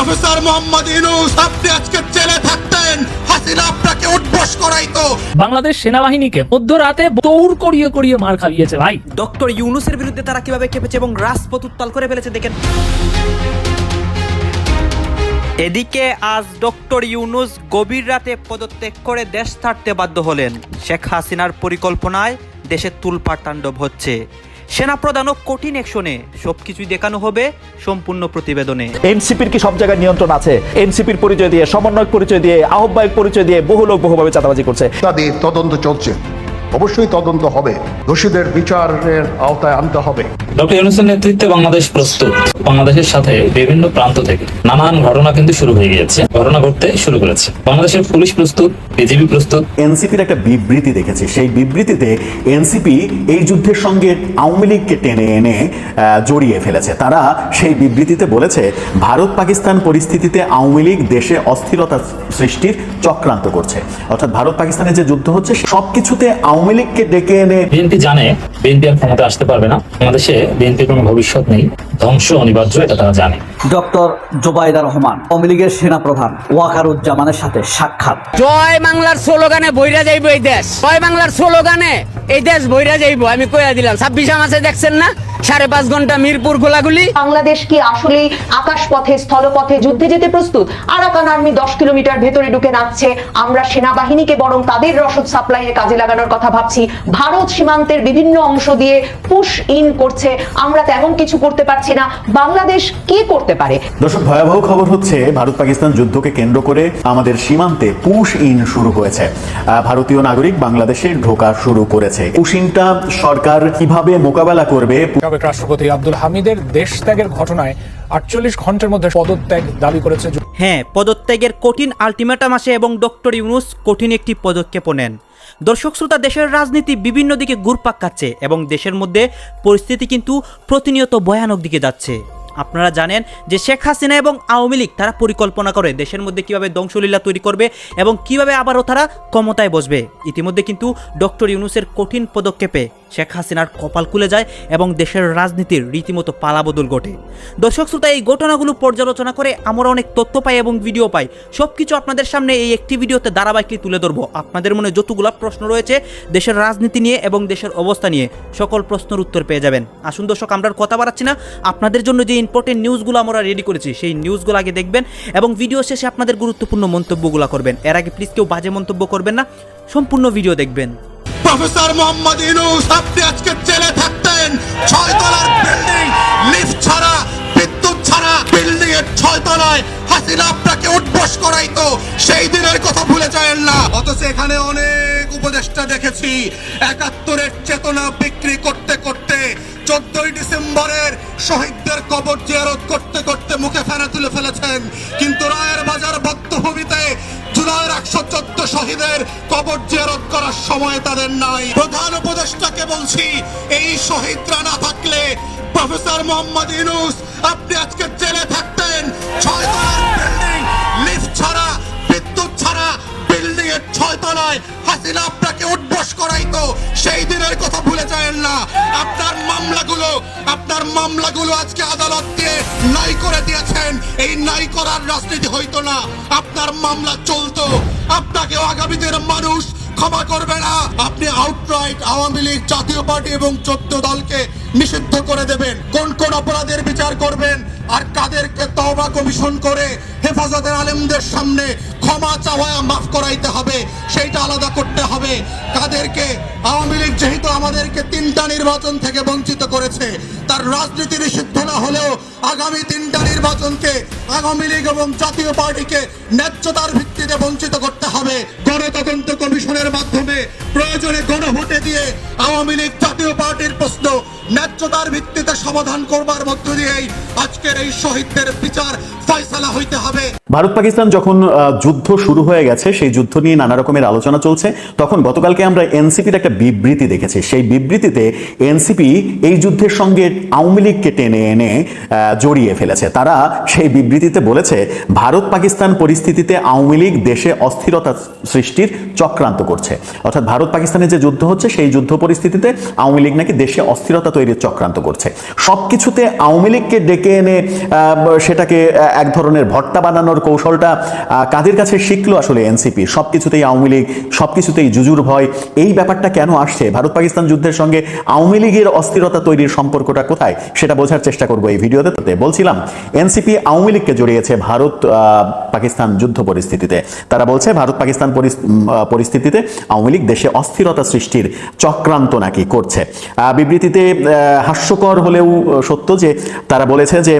Professor Mohammad Yunus আপনি আজকে জেলে থাকতেন। হাসিনা আপনাকে উঠবস করাইতো। বাংলাদেশ সেনাবাহিনীকে মধ্যরাতে দৌড় করিয়ে করিয়ে মার খাইয়েছে ভাই। ডক্টর ইউনুসের বিরুদ্ধে তারা কীভাবে কেঁপেছে এবং রাজপথ উত্তাল করে ফেলেছে দেখেন। এদিকে আজ ডক্টর ইউনুস গভীর রাতে পদত্যাগ করে দেশ ছাড়তে বাধ্য হলেন। শেখ হাসিনার পরিকল্পনায় দেশের তুলপাট তাণ্ডব হচ্ছে। সেনাপ্রধানও কঠিন অ্যাকশনে সবকিছুই দেখানো হবে সম্পূর্ণ প্রতিবেদনে। এনসিপির কি সব জায়গায় নিয়ন্ত্রণ আছে? এনসিপির পরিচয় দিয়ে সমন্বয়ক পরিচয় দিয়ে আহ্বায়ক পরিচয় দিয়ে বহু লোক বহুভাবে চাঁদাবাজি করছে। তাদের তদন্ত চলছে। অবশ্যই তদন্ত হবে। দোষীদের বিচারের আওতায় আনতে হবে। ডক্টর ইউনুসের নেতৃত্বে বাংলাদেশ প্রস্তুত। বাংলাদেশের সাথে বিভিন্ন প্রান্ত থেকে নানান ঘটনা কিন্তু শুরু হয়ে গিয়েছে। ঘটনা ঘটতে শুরু করেছে। বাংলাদেশের পুলিশ প্রস্তুত বিজেপি প্রস্তুত। এনসিপির একটা বিবৃতি দেখেছি। সেই বিবৃতিতে এনসিপি এই যুদ্ধের সঙ্গে আওয়ামী লীগকে টেনে এনে আহ, জড়িয়ে ফেলেছে। তারা সেই বিবৃতিতে বলেছে ভারত পাকিস্তান পরিস্থিতিতে আওয়ামী লীগ দেশে অস্থিরতা সৃষ্টির চক্রান্ত করছে। অর্থাৎ ভারত পাকিস্তানের যে যুদ্ধ হচ্ছে সবকিছুতে আওয়ামী লীগকে ডেকে এনে বিএনপি জানে বিএনপি আর ক্ষমতা আসতে পারবে না। বাংলাদেশে বিএনপির কোনো ভবিষ্যৎ নেই। ধ্বংস অনিবার্য এটা তারা জানে। ডক্টর জোবাইদা রহমান আওয়ামী লীগের সেনাপ্রধান ওয়াকারুজ্জামানের সাথে সাক্ষাৎ। জয় বাংলার স্লোগানে বইরা যাইব এই দেশ। জয় বাংলার স্লোগানে এই দেশ বইরা যাইব। আমি কইয়া দিলাম ছাব্বিশে মাসে দেখছেন না? সাড়ে পাঁচ ঘণ্টা মিরপুর গোলাগুলি। বাংলাদেশ কি আসলেই আকাশপথে স্থলপথে যুদ্ধে যেতে প্রস্তুত? আরাকান আর্মি দশ কিলোমিটার ভেতরে ঢুকে নাচছে। আমরা সেনাবাহিনীকে বরং তাদের রসদ সাপ্লাইয়ে কাজে লাগানোর কথা ভাবছি ভারত সীমান্তের বিভিন্ন অংশ দিয়ে পুশ ইন করছে। আমরা তেমন কিছু করতে পারছি না। বাংলাদেশ কি করতে পারে? দর্শক ভয়াবহ খবর হচ্ছে ভারত পাকিস্তান যুদ্ধকে কেন্দ্র করে আমাদের সীমান্তে পুশ ইন শুরু হয়েছে। ভারতীয় নাগরিক বাংলাদেশে ঢোকা শুরু করেছে। পুশ ইনটা সরকার কীভাবে মোকাবেলা করবে? রাষ্ট্রপতি আব্দুল হামিদের দেশ ত্যাগের ঘটনায় আটচল্লিশ ঘণ্টার মধ্যে পদত্যাগ দাবি করেছে হ্যাঁ পদত্যাগের কঠিন আলটিমেটাম আসে এবং ডক্টর ইউনুস কঠিন একটি পদক্ষেপও নেন। দর্শক শ্রোতা, দেশের রাজনীতি বিভিন্ন দিকে ঘুরপাক খাচ্ছে এবং দেশের মধ্যে পরিস্থিতি কিন্তু প্রতিনিয়ত ভয়ানক দিকে যাচ্ছে। আপনারা জানেন যে শেখ হাসিনা এবং আওয়ামী লীগ তারা পরিকল্পনা করে দেশের মধ্যে কীভাবে ধ্বংসলীলা তৈরি করবে এবং কীভাবে আবারও তারা ক্ষমতায় বসবে। ইতিমধ্যে কিন্তু ডক্টর ইউনুসের কঠিন পদক্ষেপে শেখ হাসিনার কপাল খুলে যায় এবং দেশের রাজনীতির রীতিমতো পালাবদল ঘটে। দর্শক শ্রোতা, এই ঘটনাগুলো পর্যালোচনা করে আমরা অনেক তথ্য পাই এবং ভিডিও পাই। সব কিছু আপনাদের সামনে এই একটি ভিডিওতে ধারাবাহিকলি তুলে ধরবো। আপনাদের মনে যতগুলো প্রশ্ন রয়েছে দেশের রাজনীতি নিয়ে এবং দেশের অবস্থা নিয়ে, সকল প্রশ্নের উত্তর পেয়ে যাবেন। আসুন দর্শক আমরা কথা বাড়াচ্ছি না। আপনাদের জন্য যে ইম্পর্টেন্ট নিউজগুলো আমরা রেডি করেছি। সেই নিউজগুলো আগে দেখবেন এবং ভিডিও শেষে আপনাদের গুরুত্বপূর্ণ মন্তব্যগুলো করবেন। এর আগে প্লিজ কেউ বাজে মন্তব্য করবেন না, সম্পূর্ণ ভিডিও দেখবেন। প্রফেসর মোহাম্মদ ইউনুস আপনি আজকে জেলে থাকতেন। ছয় তলার বিল্ডিং লিফট ছাড়া, বিদ্যুৎ ছাড়া বিল্ডিং এর ছয় তলায় হাসিনা আপনাকে উঠবস করাইতো। সেই দিনের কথা ভুলে যায় না। অথচ এখানে অনেক উপদেষ্টা দেখেছি, একাত্তরের চেতনা বিক্রি করতে করতে চোদ্দই ডিসেম্বরের শহীদদের কবর জিয়ারত করতে করতে মুখে ফেনা তুলে ফেলেছেন। কিন্তু রায়ের বাজার বদ্ধভূমিতে জুলাইয়ের একশো চোদ্দ শহীদের কবর জিয়ারত করার সময় তাদের নাই। প্রধান উপদেষ্টাকে বলছি, এই শহীদরা না থাকলে প্রফেসর মোহাম্মদ ইউনুস, আপনি আজকে জেলে থাকতেন। ছয় তলার বিল্ডিং লিফট ছাড়া, বিদ্যুৎ ছাড়া বিল্ডিং এর ছয় তলায় আপনাকে উঠবস করাইতো। সেই দিনের কথা ভুলে যায় না। আপনার মামলাগুলো আজকে আদালত দিয়ে নাই করে দিয়েছেন। এই নাই করার রাজনীতি হইতো না। আপনার মামলা চলতো। আপনাকে আগামী দিনের মানুষ ক্ষমা করবে না। আপনি আউটরাইট আওয়ামী লীগ, জাতীয় পার্টি এবং চোদ্দ দলকে নিষিদ্ধ করে দেবেন। কোন কোন অপরাধের বিচার করবেন আর কাদেরকে তওবা কমিশন করে হেফাজতের আলেমদের সামনে ক্ষমা চাওয়া মাফ করাইতে হবে, সেইটা আলাদা করতে হবে। কাদেরকে আওয়ামী লীগ যেহেতু আমাদেরকে তিনটা নির্বাচন থেকে বঞ্চিত করেছে, তার রাজনীতি নিষিদ্ধ না হলেও আগামী তিনটা নির্বাচনকে আওয়ামী লীগ এবং জাতীয় পার্টিকে ন্যায্যতার ভিত্তিতে বঞ্চিত করতে হবে। গণতদন্ত কমিশনের মাধ্যমে প্রয়োজনে গণভোটে দিয়ে আওয়ামী লীগ জাতীয় পার্টির প্রশ্ন ন্যায্যতার ভিত্তিতে সমাধান করবার মধ্য দিয়েই আজকের এই শহীদদের বিচার ফয়সালা হইতে হবে। ভারত পাকিস্তান যখন যুদ্ধ শুরু হয়ে গেছে, সেই যুদ্ধ নিয়ে নানা রকমের আলোচনা চলছে। তখন গতকালকে আমরা এনসিপির একটা বিবৃতি দেখেছি। সেই বিবৃতিতে এনসিপি এই যুদ্ধের সঙ্গে আওয়ামী লীগকে টেনে এনে জড়িয়ে ফেলেছে। তারা সেই বিবৃতিতে বলেছে, ভারত পাকিস্তান পরিস্থিতিতে আওয়ামী লীগ দেশে অস্থিরতা সৃষ্টির চক্রান্ত করছে। অর্থাৎ ভারত পাকিস্তানের যে যুদ্ধ হচ্ছে, সেই যুদ্ধ পরিস্থিতিতে আওয়ামী লীগ নাকি দেশে অস্থিরতা তৈরির চক্রান্ত করছে। সব কিছুতে আওয়ামী লীগকে ডেকে এনে সেটাকে এক ধরনের ভট্টা বানানোর কৌশলটা কাদের কাছে শিখলো আসলে এনসিপি? সবকিছুতেই আওয়ামী লীগ, সবকিছুতেই জুজুর ভয়। এই ব্যাপারটা কেন আসছে? ভারত পাকিস্তান যুদ্ধের সঙ্গে আওয়ামী লীগের অস্থিরতা তৈরির সম্পর্কটা কোথায়? সেটা বোঝার চেষ্টা করব এই ভিডিওতে। বলছিলাম, এনসিপি আওয়ামী লীগকে জড়িয়েছে ভারত পাকিস্তান যুদ্ধ পরিস্থিতিতে। তারা বলছে ভারত পাকিস্তান পরিস্থিতিতে আওয়ামী লীগ দেশে অস্থিরতা সৃষ্টির চক্রান্ত নাকি করছে। বিবৃতিতে হাস্যকর হলেও সত্য যে, তারা বলেছে যে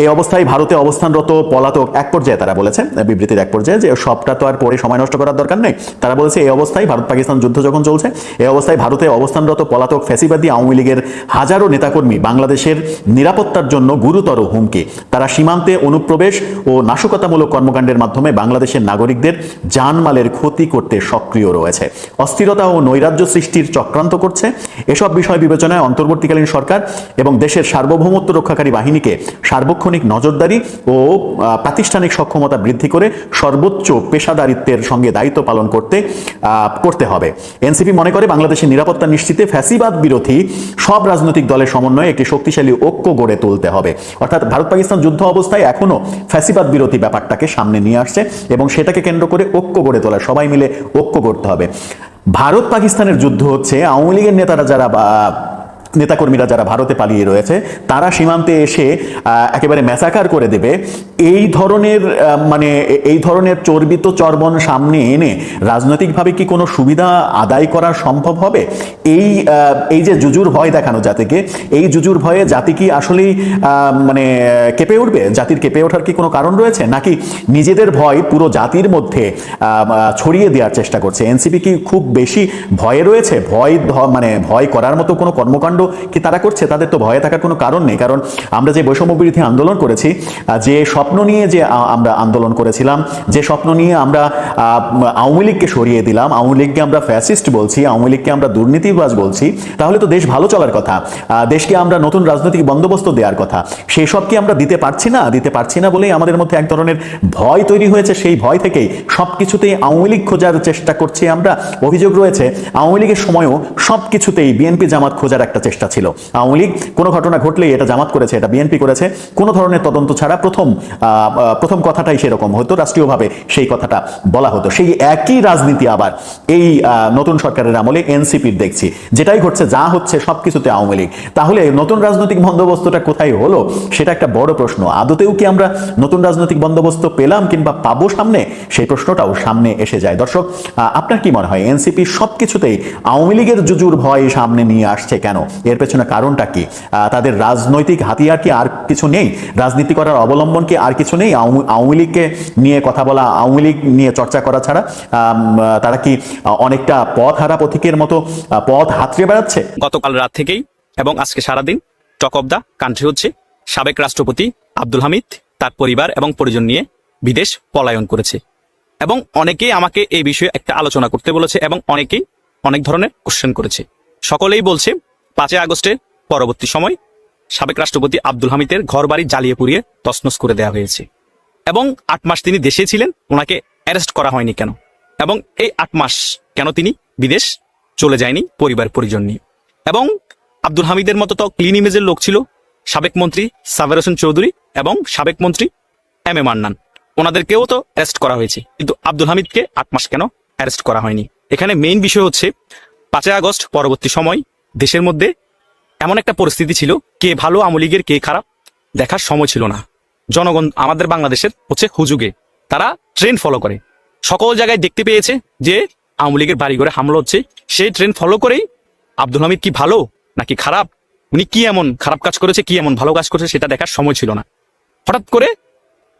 এই অবস্থায় ভারতে অবস্থানরত পলাতক এক পর্যায়ে তারা বলেছে বিবৃতির এক পর্যায়ে যে সবটা তো আর পরে সময় নষ্ট করার দরকার নেই। তারা বলেছে এই অবস্থায় ভারত পাকিস্তান যুদ্ধ যখন চলছে এই অবস্থায় ভারতে অবস্থানরত পলাতক ফ্যাসিবাদী আওয়ামী লীগের হাজারো নেতাকর্মী বাংলাদেশের নিরাপত্তার জন্য গুরুতর হুমকি। তারা সীমান্তে অনুপ্রবেশ ও নাশকতামূলক কর্মকাণ্ডের মাধ্যমে বাংলাদেশের নাগরিকদের জানমালের ক্ষতি করতে সক্রিয় রয়েছে। অস্থিরতা ও নৈরাজ্য সৃষ্টির চক্রান্ত করছে। এসব বিষয় বিবেচনায় অন্তর্বর্তীকালীন সরকার এবং দেশের সার্বভৌমত্ব রক্ষাকারী বাহিনীকে সার্বক্ষণিক নজরদারি ও আহ, প্রাতিষ্ঠানিক সক্ষমতা বৃদ্ধি করে সর্বোচ্চ পেশাদারিত্বের সঙ্গে দায়িত্ব পালন করতে করতে হবে। এনসিপি মনে করে বাংলাদেশের নিরাপত্তা নিশ্চিতে ফ্যাসিবাদ বিরোধী সব রাজনৈতিক দলের সমন্বয়ে একটি শক্তিশালী ঐক্য গড়ে তুলতে হবে। অর্থাৎ ভারত পাকিস্তান যুদ্ধ অবস্থায় এখনও ফ্যাসিবাদ বিরোধী ব্যাপারটাকে সামনে নিয়ে আসছে এবং সেটাকে কেন্দ্র করে ঐক্য গড়ে তোলা সবাই মিলে ঐক্য করতে হবে। ভারত পাকিস্তানের যুদ্ধ হচ্ছে, আওয়ামী লীগের নেতারা যারা নেতাকর্মীরা যারা ভারতে পালিয়ে রয়েছে, তারা সীমান্তে এসে একেবারে ম্যাসাকার করে দেবে। এই ধরনের মানে এই ধরনের চর্বিত চর্বণ সামনে এনে রাজনৈতিকভাবে কি কোনো সুবিধা আদায় করা সম্ভব হবে? এই এই যে জুজুর ভয় দেখানো জাতিকে, এই জুজুর ভয়ে জাতি কি আসলেই মানে কেঁপে উঠবে? জাতির কেঁপে ওঠার কি কোনো কারণ রয়েছে? নাকি নিজেদের ভয় পুরো জাতির মধ্যে ছড়িয়ে দেওয়ার চেষ্টা করছে? এনসিপি কি খুব বেশি ভয়ে রয়েছে? ভয় মানে ভয় করার মতো কোনো কর্মকাণ্ড কি তারা করছে তাদের তো ভয়ে থাকার কোনো কারণ নেই। কারণ আমরা যে বৈষম্য বিরোধী আন্দোলন করেছি যে স্বপ্ন নিয়ে যে আমরা আন্দোলন করেছিলাম, যে স্বপ্ন নিয়ে আমরা আওয়ামী লীগকে সরিয়ে দিলাম, আওয়ামী লীগকে আমরা ফ্যাসিস্ট বলছি, আওয়ামী লীগকে আমরা দুর্নীতিবাজ বলছি, তাহলে তো দেশ ভালো চলার কথা। দেশকে আমরা নতুন রাজনৈতিক বন্দোবস্ত দেওয়ার কথা। সেই সব কি আমরা দিতে পারছি না? দিতে পারছি না বলেই আমাদের মধ্যে এক ধরনের ভয় তৈরি হয়েছে। সেই ভয় থেকেই সব কিছুতেই আওয়ামী লীগ খোঁজার চেষ্টা করছি আমরা। অভিযোগ রয়েছে, আওয়ামী লীগের সময়ও সব কিছুতেই বিএনপি জামাত খোঁজার একটা চেষ্টা ছিল। আওয়ামী লীগ, কোনো ঘটনা ঘটলেই এটা জামাত করেছে, এটা বিএনপি করেছে, কোনো ধরনের তদন্ত ছাড়া প্রথম প্রথম কথাটাই সেরকম হতো, রাষ্ট্রীয়ভাবে সেই কথাটা বলা হতো। সেই একই রাজনীতি আবার এই নতুন সরকারের আমলে এনসিপির দেখছি। যেটাই ঘটছে, যা হচ্ছে সবকিছুতে আওয়ামী লীগ। তাহলে নতুন রাজনৈতিক বন্দোবস্তটা কোথায় হলো? সেটা একটা বড় প্রশ্ন। আদতেও কি আমরা নতুন রাজনৈতিক বন্দোবস্ত পেলাম কিংবা পাবো সামনে? সেই প্রশ্নটাও সামনে এসে যায়। দর্শক আপনার কি মনে হয়, এনসিপি সবকিছুতেই আওয়ামী লীগের জুজুর ভয় সামনে নিয়ে আসছে কেন? এর পেছনে কারণটা কি? তাদের রাজনৈতিক হাতিয়ার কি আর কিছু নেই? রাজনীতি করার অবলম্বন কি আর কিছু নেই? আওয়ামী লীগকে নিয়ে কথা বলা, আওয়ামী লীগ নিয়ে চর্চা করা ছাড়া তারা কি অনেকটা পথ হারা পথিকের মতো পথ হাতড়ে বেড়াচ্ছে? গতকাল রাত থেকেই এবং আজকে সারাদিন টক অব দ্য কান্ট্রি হচ্ছে সাবেক রাষ্ট্রপতি আব্দুল হামিদ, তার পরিবার এবং পরিজন নিয়ে বিদেশ পলায়ন করেছে। এবং অনেকেই আমাকে এই বিষয়ে একটা আলোচনা করতে বলেছে এবং অনেকেই অনেক ধরনের কোশ্চেন করেছে। সকলেই বলছে পাঁচই আগস্টে পরবর্তী সময় সাবেক রাষ্ট্রপতি আব্দুল হামিদের ঘর বাড়ি জ্বালিয়ে পুড়িয়ে তসনস করে দেওয়া হয়েছে। এবং আট মাস তিনি দেশে ছিলেন, ওনাকে অ্যারেস্ট করা হয়নি কেন? এবং এই আট মাস কেন তিনি বিদেশ চলে যায়নি, পরিবার পরিজন নিয়ে? এবং আব্দুল হামিদের মতো তো ক্লিন ইমেজের লোক ছিল সাবেক মন্ত্রী সাবের হোসেন চৌধুরী এবং সাবেক মন্ত্রী এম এ মান্নান। ওনাদেরকেও তো অ্যারেস্ট করা হয়েছে, কিন্তু আব্দুল হামিদকে আট মাস কেন অ্যারেস্ট করা হয়নি? এখানে মেইন বিষয় হচ্ছে পাঁচই আগস্ট পরবর্তী সময় দেশের মধ্যে এমন একটা পরিস্থিতি ছিল, কে ভালো আওয়ামী লীগের, কে খারাপ, দেখার সময় ছিল না। জনগণ আমাদের বাংলাদেশের হচ্ছে হুজুগে, তারা ট্রেন ফলো করে। সকল জায়গায় দেখতে পেয়েছে যে আওয়ামী লীগের বাড়িঘরে হামলা হচ্ছে, সেই ট্রেন ফলো করেই আব্দুল হামিদ কি ভালো নাকি খারাপ, উনি কি এমন খারাপ কাজ করেছে, কি এমন ভালো কাজ করেছে সেটা দেখার সময় ছিল না। হঠাৎ করে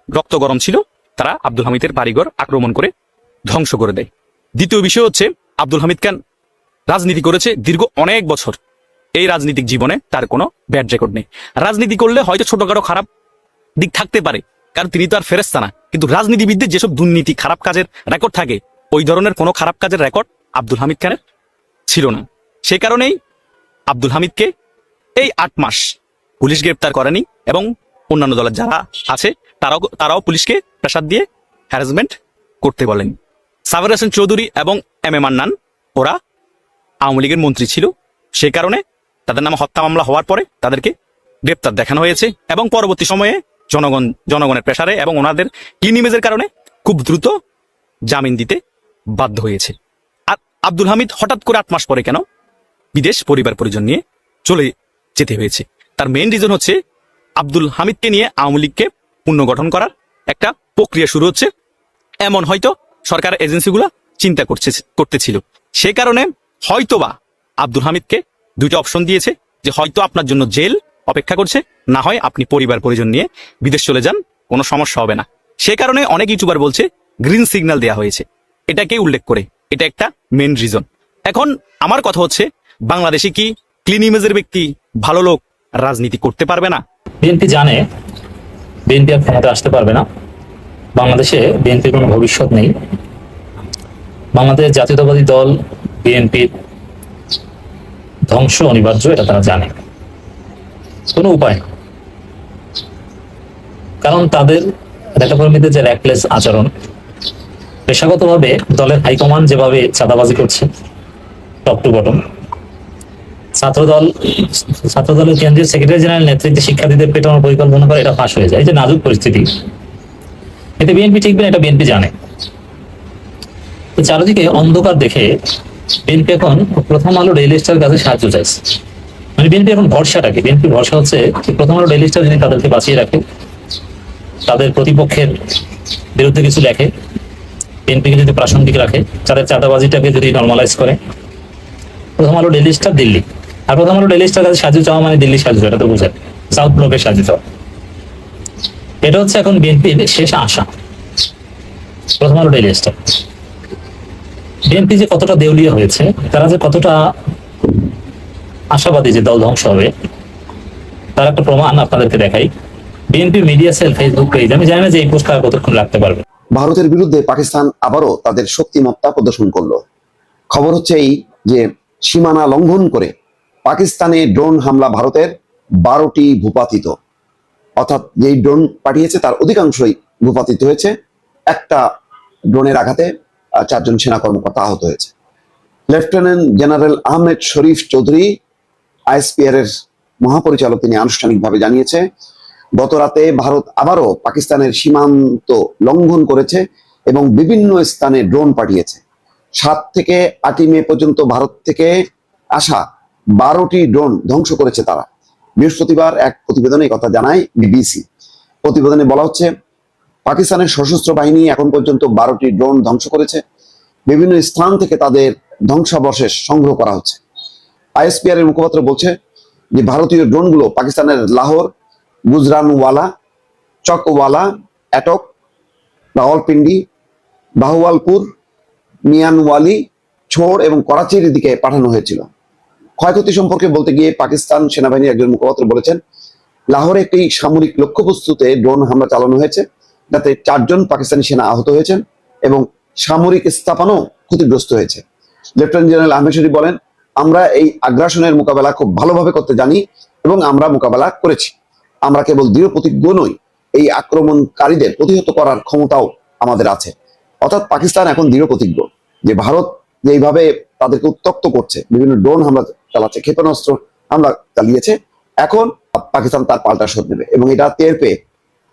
রক্ত গরম ছিল, তারা আব্দুল হামিদের বাড়িঘর আক্রমণ করে ধ্বংস করে দেয়। দ্বিতীয় বিষয় হচ্ছে, আব্দুল হামিদ খান রাজনীতি করেছে দীর্ঘ অনেক বছর। এই রাজনৈতিক জীবনে তার কোনো ব্যাড রেকর্ড নেই। রাজনীতি করলে হয়তো ছোটখাটো খারাপ দিক থাকতে পারে, কারণ তিনি তো আর ফেরেস্তা না। কিন্তু রাজনীতিবিদদের যেসব দুর্নীতি, খারাপ কাজের রেকর্ড থাকে, ওই ধরনের কোনো খারাপ কাজের রেকর্ড আব্দুল হামিদ খানের ছিল না। সে কারণেই আব্দুল হামিদকে এই আট মাস পুলিশ গ্রেপ্তার করেনি এবং অন্যান্য দলের যারা আছে, তারাও তারাও পুলিশকে প্রেসার দিয়ে হ্যারাসমেন্ট করতে বলেন। সাবের হোসেন চৌধুরী এবং এম এ মান্নান, ওরা আওয়ামী লীগের মন্ত্রী ছিল। সে কারণে তাদের নামে হত্যা মামলা হওয়ার পরে তাদেরকে গ্রেপ্তার দেখানো হয়েছে এবং পরবর্তী সময়ে জনগণ, জনগণের প্রেসারে এবং ওনাদের ক্লিন ইমেজের কারণে খুব দ্রুত জামিন দিতে বাধ্য হয়েছে। আর আব্দুল হামিদ হঠাৎ করে আট মাস পরে কেন বিদেশ পরিবার পরিজন নিয়ে চলে যেতে হয়েছে। তার মেইন রিজন হচ্ছে আব্দুল হামিদকে নিয়ে আওয়ামী লীগকে পুনর্গঠন করার একটা প্রক্রিয়া শুরু হচ্ছে। এমন হয়তো সরকার এজেন্সিগুলো চিন্তা করছে, করতেছিল। সে কারণে হয়তোবা আব্দুল হামিদকে দুইটা অপশন দিয়েছে যে হয়তো আপনার জন্য জেল অপেক্ষা করছে, না হয় আপনি পরিবার পরিজন নিয়ে বিদেশ চলে যান, কোনো সমস্যা হবে না। সে কারণে অনেক ইউটিউবার বলছে, গ্রিন সিগন্যাল দেওয়া হয়েছে। এটাকে উল্লেখ করে, এটা একটা মেন রিজন। এখন আমার কথা হচ্ছে, বাংলাদেশে কি ক্লিন ইমেজের ব্যক্তি ভালো লোক রাজনীতি করতে পারবে না? বিএনপি জানে, বিএনপি আর ক্ষমতা আসতে পারবে না। বাংলাদেশে বিএনপির কোনো ভবিষ্যৎ নেই। বাংলাদেশ জাতীয়তাবাদী দল বিএনপির ধ্বংস অনিবার্য, এটা তারা জানে। কোনো উপায় নেই। কারণ তাদের নেতাকর্মীদের যে র্যাকলেস আচরণ, পেশাগতভাবে দলের হাইকমান্ড যেভাবে চাঁদাবাজি করছে, টপ টু বটম, ছাত্রদল, ছাত্রদলের কেন্দ্রীয় সেক্রেটারি জেনারেল নেতৃত্বে শিক্ষার্থীদের পেটানোর পরিকল্পনা করে এটা ফাঁস হয়ে যায়। যে নাজুক পরিস্থিতি, এতে বিএনপি ঠিকবে না এটা বিএনপি জানে। চারিদিকে অন্ধকার দেখে বিএনপি এখন প্রথম আলো ডেইলি স্টার কাছে সাহায্য চাইছে। মানে বিএনপি এখন ভরসাটাকে বিএনপি ভরসা হচ্ছে প্রথম আলো ডেইলি স্টার যদি তাদেরকে বাঁচিয়ে রাখে, তাদের প্রতিপক্ষের বিরুদ্ধে কিছু লেখে বিএনপিকে যদি প্রাসঙ্গিক রাখে, তাদের চাঁদাবাজিটাকে যদি নর্মালাইজ করে। প্রথম আলো ডেইলি স্টার দিল্লি। আর প্রথম আলো ডেইলি স্টার কাছে সাহায্য চাওয়া মানে দিল্লি সাহায্য, এটা তো বুঝেন সাউথ ব্লকের সাহায্য চাওয়া। এটা হচ্ছে এখন বিএনপির শেষ আশা। প্রথম আলো ডেইলি স্টার বিএনপি যে কতটা দেউলিয়া হয়েছে, তারা যে কতটা আশাবাদী যে দল ধ্বংস হবে, তার একটা প্রমাণ আপনাদেরকে দেখাই। BNP media cell Facebook page আমি জানি না যে এই পোস্টটা আর কতক্ষণ রাখতে পারবে। ভারতের বিরুদ্ধে পাকিস্তান আবারও তাদের শক্তিমত্তা প্রদর্শন করল। খবর হচ্ছে এই যে সীমানা লঙ্ঘন করে পাকিস্তানে ড্রোন হামলা ভারতের বারোটি ভূপাতিত। অর্থাৎ যেই ড্রোন পাঠিয়েছে, তার অধিকাংশই ভূপাতিত হয়েছে। একটা ড্রোনের আঘাতে চারজন সেনা কর্মকর্তা আহত হয়েছে। Lieutenant general Ahmed Sharif Chowdhury ISPR এর মহাপরিচালক, তিনি আনুষ্ঠানিকভাবে জানিয়েছে গত রাতে ভারত আবারও পাকিস্তানের সীমান্ত লঙ্ঘন করেছে এবং বিভিন্ন স্থানে ড্রোন পাঠিয়েছে। সাত থেকে আটই মে পর্যন্ত ভারত থেকে আসা বারোটি ড্রোন ধ্বংস করেছে তারা। বৃহস্পতিবার এক প্রতিবেদনে কথা জানায় বিবিসি। প্রতিবেদনে বলা হচ্ছে পাকিস্তানের সশস্ত্র বাহিনী এখন পর্যন্ত বারোটি ড্রোন ধ্বংস করেছে। বিভিন্ন স্থান থেকে তাদের ধ্বংসাবশেষ সংগ্রহ করা হচ্ছে। আইএসপিআর এর মুখপাত্র বলছে যে, ভারতীয় ড্রোনগুলো পাকিস্তানের লাহোর, গুজরানওয়ালা, চকওয়ালা, অ্যাটক, রাওয়ালপিন্ডি বাহওয়ালপুর মিয়ানওয়ালি, ছোড় এবং করাচির দিকে পাঠানো হয়েছিল। ক্ষয়ক্ষতি সম্পর্কে বলতে গিয়ে পাকিস্তান সেনাবাহিনীর একজন মুখপাত্র বলেছেন, লাহোরে একটি সামরিক লক্ষ্যবস্তুতে ড্রোন হামলা চালানো হয়েছে। যাতে চারজন পাকিস্তানি সেনা আহত হয়েছেন এবং সামরিক স্থাপনও ক্ষতিগ্রস্ত হয়েছে। লেফটেন্যান্ট জেনারেল আহমেদ শরীফ বলেন, আমরা এই আগ্রাসনের মোকাবেলা খুব ভালোভাবে করতে জানি এবং আমরা মোকাবেলা করেছি। আমরা কেবল দৃঢ় প্রতিজ্ঞ নই, এই আক্রমণকারীদের প্রতিহত করার ক্ষমতাও আমাদের আছে। অর্থাৎ পাকিস্তান এখন দৃঢ় প্রতিজ্ঞ যে ভারত যে এইভাবে তাদেরকে উত্তক্ত করছে, বিভিন্ন ড্রোন হামলা চালাচ্ছে, ক্ষেপণাস্ত্র হামলা চালিয়েছে, এখন পাকিস্তান তার পাল্টা শোধ নেবে এবং এটা টের পেয়ে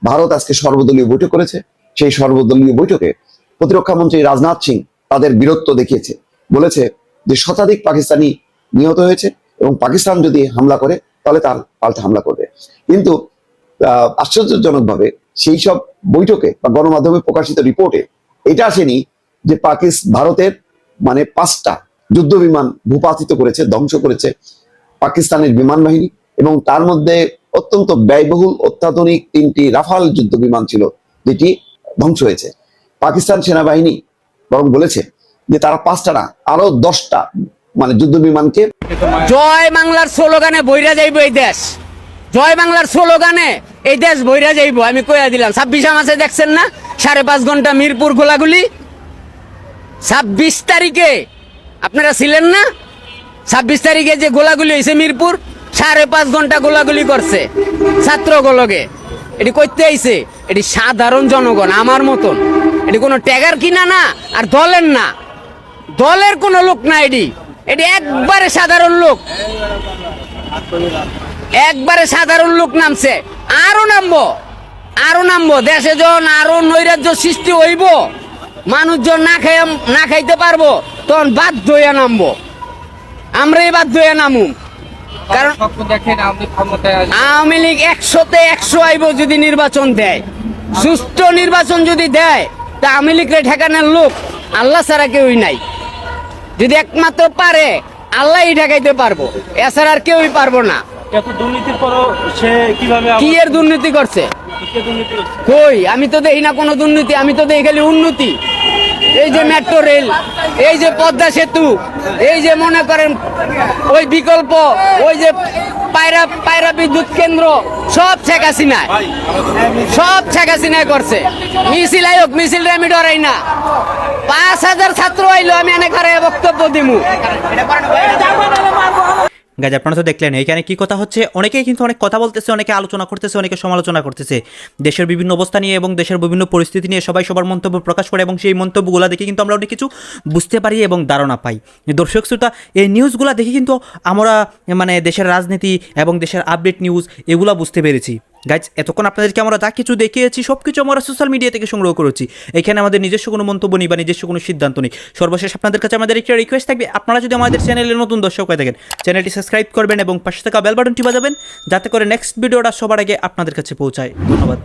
ভারত আজকে সর্বদলীয় বৈঠক করেছে। সেই সর্বদলীয় বৈঠকে প্রতিরক্ষা মন্ত্রী রাজনাথ সিং তাদের বীরত্ব দেখিয়েছে। বলেছে যে শতাধিক পাকিস্তানি নিহত হয়েছে এবং পাকিস্তান যদি হামলা করে, তাহলে তার পাল্টা হামলা করবে। কিন্তু আশ্চর্যজনকভাবে সেই সব বৈঠকে বা গণমাধ্যমে প্রকাশিত রিপোর্টে এটা আসেনি যে পাকিস্তান ভারতের মানে পাঁচটা যুদ্ধ বিমান ভূপাতিত করেছে, ধ্বংস করেছে পাকিস্তানের বিমান বাহিনী এবং তার মধ্যে অত্যন্ত ব্যয়বহুল অত্যাধুনিক তিনটি রাফাল যুদ্ধ বিমান ছিল, যেটি ধ্বংস হয়েছে। পাকিস্তান সেনাবাহিনী বরং বলেছে যে তারা পাঁচটা না আরও দশটা মানে যুদ্ধ বিমানকে জয় বাংলার স্লোগানে বইরা যাইব এই দেশ। জয় বাংলার স্লোগানে এই দেশ বইরা যাইব, আমি কইয়া দিলাম। ছাব্বিশে মাসে দেখছেন না? সাড়ে পাঁচ ঘণ্টা মিরপুর গোলাগুলি ছাব্বিশ তারিখে আপনারা ছিলেন না? ছাব্বিশ তারিখে যে গোলাগুলি হয়েছে মিরপুর সাড়ে পাঁচ ঘণ্টা গোলাগুলি করছে ছাত্র গোলকে এটি করতে আইছে। এটি সাধারণ জনগণ, আমার মতন। এটি কোনো ট্যাগার কিনা না, আর দলের না। দলের কোনো লোক না এটি। এটি একবারে সাধারণ লোক। একবারে সাধারণ লোক নামছে। আরও নামবো। আরও নামবো। দেশে যখন আরও নৈরাজ্য সৃষ্টি হইব মানুষজন না খাই না খাইতে পারব, তখন বাধ্য হইয়া নামবো। আমরাই বাধ্য হইয়া নামুম। কারণ আওয়ামী লীগ একশোতে একশো আইব যদি নির্বাচন দেয়। সুষ্ঠু নির্বাচন যদি দেয় তা আওয়ামী লীগরে ঠেকানোর লোক আল্লাহ ছাড়া কেউই নাই। যদি একমাত্র পারে আল্লাহই ঠেকাইতে পারব। এছাড়া আর কেউই পারব না। এত দুর্নীতির পরও সে কীভাবে কি এর দুর্নীতি করছে? কই আমি তো দেখি না কোনো দুর্নীতি আমি তো দেখি খালি উন্নতি। এই যে মেট্রো রেল এই যে পদ্মা সেতু, এই যে মনে করেন ওই বিকল্প, ওই যে পায়রা পায়রা বিদ্যুৎ কেন্দ্র, সব শেখ হাসিনায় সব শেখ হাসিনায় করছে। মিছিল আয়োগ, মিছিল আমি ডরাই না। পাঁচ হাজার ছাত্র আইলো, আমি অনেক হারে বক্তব্য দিমু। গাইজ, আপনারা তো দেখলেন এখানে কি কথা হচ্ছে? অনেকেই কিন্তু অনেক কথা বলতেছে, অনেকে আলোচনা করতেছে, অনেকে সমালোচনা করতেছে। দেশের বিভিন্ন অবস্থা নিয়ে এবং দেশের বিভিন্ন পরিস্থিতি নিয়ে সবাই সবার মন্তব্য প্রকাশ করে এবং সেই মন্তব্যগুলো দেখে কিন্তু আমরা অনেক কিছু বুঝতে পারি এবং ধারণা পাই। দর্শক শ্রোতা, এই নিউজগুলো দেখে কিন্তু আমরা মানে দেশের রাজনীতি এবং দেশের আপডেট নিউজ এগুলো বুঝতে পেরেছি। গাইজ এতক্ষণ আপনাদেরকে আমরা যা কিছু দেখিয়েছি সব কিছু আমরা সোশ্যাল মিডিয়া থেকে সংগ্রহ করেছি। এখানে আমাদের নিজস্ব কোনো মন্তব্য নেই বা নিজস্ব কোনো সিদ্ধান্ত নেই। সর্বশেষ আপনাদের কাছে আমাদের একটা রিকোয়েস্ট থাকবে, আপনারা যদি আমাদের চ্যানেলে নতুন দর্শক হয়ে থাকেন চ্যানেলটি সাবস্ক্রাইব করবেন এবং পাশে থাকা বেল বাটনটি বাজাবেন, যাতে করে নেক্সট ভিডিওটা সবার আগে আপনাদের কাছে পৌঁছায়। ধন্যবাদ।